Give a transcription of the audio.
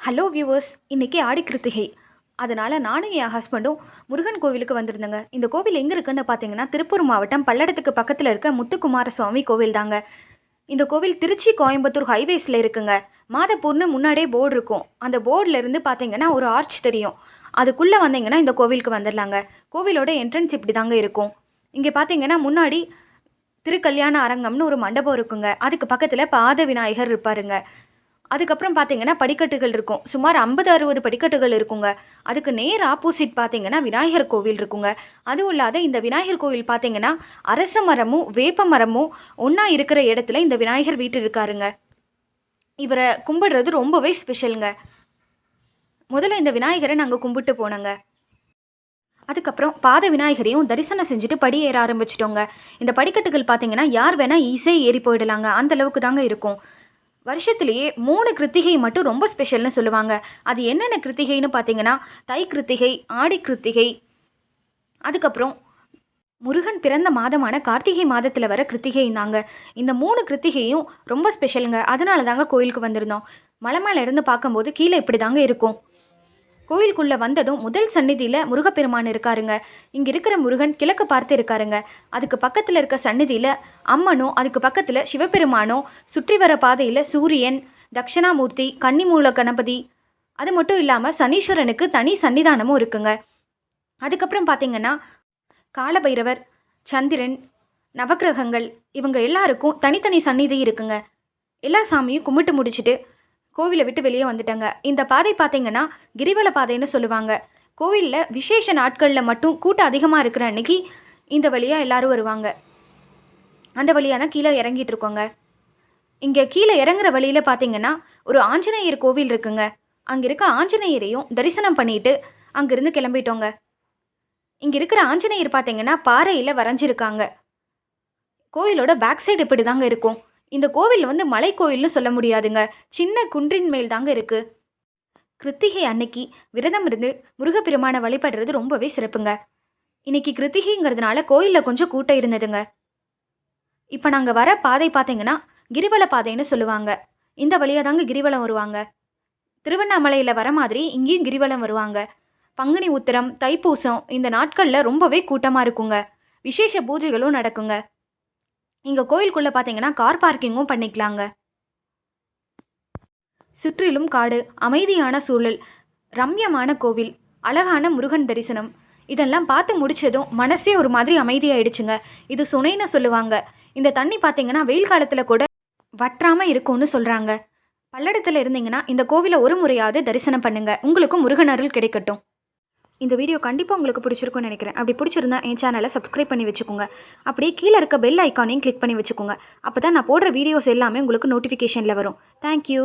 Hello viewers இன்னைக்கு ஆடி கிருத்திகை. அதனால் நானும் என் ஹஸ்பண்டும் முருகன் கோவிலுக்கு வந்திருந்தேங்க. இந்த கோவில் எங்கே இருக்குன்னு பார்த்தீங்கன்னா திருப்பூர் மாவட்டம் பல்லடத்துக்கு பக்கத்தில் இருக்க முத்துக்குமார சுவாமி கோவில் தாங்க. இந்த கோவில் திருச்சி கோயம்புத்தூர் ஹைவேஸில் இருக்குங்க. மாதப்பூர்னு முன்னாடியே போர்டு இருக்கும். அந்த போர்டிலேருந்து பார்த்தீங்கன்னா ஒரு ஆர்ச் தெரியும். அதுக்குள்ளே வந்தீங்கன்னா இந்த கோவிலுக்கு வந்துடலாங்க கோவிலோட என்ட்ரன்ஸ் இப்படி தாங்க இருக்கும். இங்கே பார்த்தீங்கன்னா முன்னாடி திருக்கல்யாண அரங்கம்னு ஒரு மண்டபம் இருக்குங்க. அதுக்கு பக்கத்தில் பாத விநாயகர் இருப்பாருங்க. அதுக்கப்புறம் பார்த்தீங்கன்னா படிக்கட்டுகள் இருக்கும். சுமார் ஐம்பது அறுபது படிக்கட்டுகள் இருக்குங்க. அதுக்கு நேர் ஆப்போசிட் பார்த்தீங்கன்னா விநாயகர் கோவில் இருக்குங்க. அதுவும் இல்லாத இந்த விநாயகர் கோவில் பார்த்தீங்கன்னா அரச மரமும் வேப்ப மரமும் ஒன்றா இருக்கிற இடத்துல இந்த விநாயகர் வீட்டு இருக்காருங்க. இவரை கும்பிடுறது ரொம்பவே ஸ்பெஷலுங்க முதல்ல இந்த விநாயகரை நாங்கள் கும்பிட்டு போனோங்க. அதுக்கப்புறம் பாத விநாயகரையும் தரிசனம் செஞ்சுட்டு படி ஏற ஆரம்பிச்சிட்டோங்க. இந்த படிக்கட்டுகள் பார்த்தீங்கன்னா யார் வேணால் ஈஸியாக ஏறி போயிடலாங்க. அந்த அளவுக்கு தாங்க இருக்கும். வருஷத்துலேயே மூணு கிருத்திகை மட்டும் ரொம்ப ஸ்பெஷல்னு சொல்லுவாங்க. அது என்னென்ன கிருத்திகைன்னு பார்த்தீங்கன்னா தை கிருத்திகை ஆடி கிருத்திகை அதுக்கப்புறம் முருகன் பிறந்த மாதமான கார்த்திகை மாதத்தில் வர கிருத்திகைந்தாங்க இந்த மூணு கிருத்திகையும் ரொம்ப ஸ்பெஷலுங்க அதனால தாங்க கோயிலுக்கு வந்திருந்தோம். மலை மேலே இருந்து பார்க்கும்போது கீழே இப்படி தாங்க இருக்கும். கோயிலுக்குள்ளே வந்ததும் முதல் சந்நிதியில் முருகப்பெருமான் இருக்காருங்க. இங்கே இருக்கிற முருகன் கிழக்கு பார்த்து இருக்காருங்க. அதுக்கு பக்கத்தில் இருக்க சந்நிதியில் அம்மனும் அதுக்கு பக்கத்தில் சிவபெருமானும் சுற்றி வர பாதையில் சூரியன் தட்சிணாமூர்த்தி கன்னிமூல கணபதி அது மட்டும் இல்லாமல் சனீஸ்வரனுக்கு தனி சன்னிதானமும் இருக்குங்க. அதுக்கப்புறம் பார்த்தீங்கன்னா காலபைரவர் சந்திரன் நவக்கிரகங்கள் இவங்க எல்லாருக்கும் தனித்தனி சந்நிதி இருக்குங்க. எல்லா சாமியும் கும்பிட்டு முடிச்சுட்டு கோவிலை விட்டு வெளியே வந்துட்டாங்க. இந்த பாதை பார்த்தீங்கன்னா கிரிவல பாதைன்னு சொல்லுவாங்க. கோவிலில் விசேஷ நாட்களில் மட்டும் கூட்டம் அதிகமாக இருக்கிற அன்னைக்கு இந்த வழியாக எல்லாரும் வருவாங்க. அந்த வழியாக தான் கீழே இறங்கிட்டு இருக்கோங்க. இங்கே கீழே இறங்குற வழியில் பார்த்தீங்கன்னா ஒரு ஆஞ்சநேயர் கோவில் இருக்குங்க. அங்கே இருக்க ஆஞ்சநேயரையும் தரிசனம் பண்ணிட்டு அங்கேருந்து கிளம்பிட்டோங்க. இங்கே இருக்கிற ஆஞ்சநேயர் பார்த்தீங்கன்னா பாறையில் வரைஞ்சிருக்காங்க. கோயிலோட பேக் சைடு இப்படி தாங்க இருக்கும். இந்த கோவில் வந்து மலை கோயில்னு சொல்ல முடியாதுங்க. சின்ன குன்றின் மேல் தாங்க இருக்கு. கிருத்திகை அன்னைக்கு விரதம் இருந்து முருகப்பெருமானை வழிபடுறது ரொம்பவே சிறப்புங்க. இன்னைக்கு கிருத்திகைங்கிறதுனால கோயிலில் கொஞ்சம் கூட்டம் இருந்ததுங்க. இப்போ நாங்கள் வர பாதை பார்த்தீங்கன்னா கிரிவல பாதைன்னு சொல்லுவாங்க. இந்த வழியாக தாங்க கிரிவலம் வருவாங்க. திருவண்ணாமலையில் வர மாதிரி இங்கேயும் கிரிவலம் வருவாங்க. பங்குனி உத்திரம் தைப்பூசம் இந்த நாட்களில் ரொம்பவே கூட்டமாக இருக்குங்க. விசேஷ பூஜைகளும் நடக்குங்க. இங்கே கோயிலுக்குள்ளே பார்த்தீங்கன்னா கார் பார்க்கிங்கும் பண்ணிக்கலாங்க. சுற்றிலும் காடு அமைதியான சூழல் ரம்யமான கோவில் அழகான முருகன் தரிசனம். இதெல்லாம் பார்த்து முடிச்சதும் மனசே ஒரு மாதிரி அமைதியாயிடுச்சுங்க. இது சுனைன்னு சொல்லுவாங்க. இந்த தண்ணி பார்த்தீங்கன்னா வெயில் காலத்தில் கூட வற்றாமல் இருக்கும்னு சொல்கிறாங்க பல்லடத்தில் இருந்தீங்கன்னா இந்த கோவிலை ஒரு முறையாவது தரிசனம் பண்ணுங்கள் உங்களுக்கும் முருகன் அருள் கிடைக்கட்டும். இந்த வீடியோ கண்டிப்பாக உங்களுக்கு பிடிச்சிருக்கும்னு நினைக்கிறேன். அப்படி பிடிச்சிருந்தா என் சேனலை சப்ஸ்கிரைப் பண்ணி வச்சுக்கோங்க. அப்படியே கீழே இருக்க பெல் ஐக்கானையும் கிளிக் பண்ணி வச்சுக்கோங்க. அப்போ தான் நான் போடுற வீடியோஸ் எல்லாமே உங்களுக்கு நோட்டிஃபிகேஷனில் வரும். தேங்க்யூ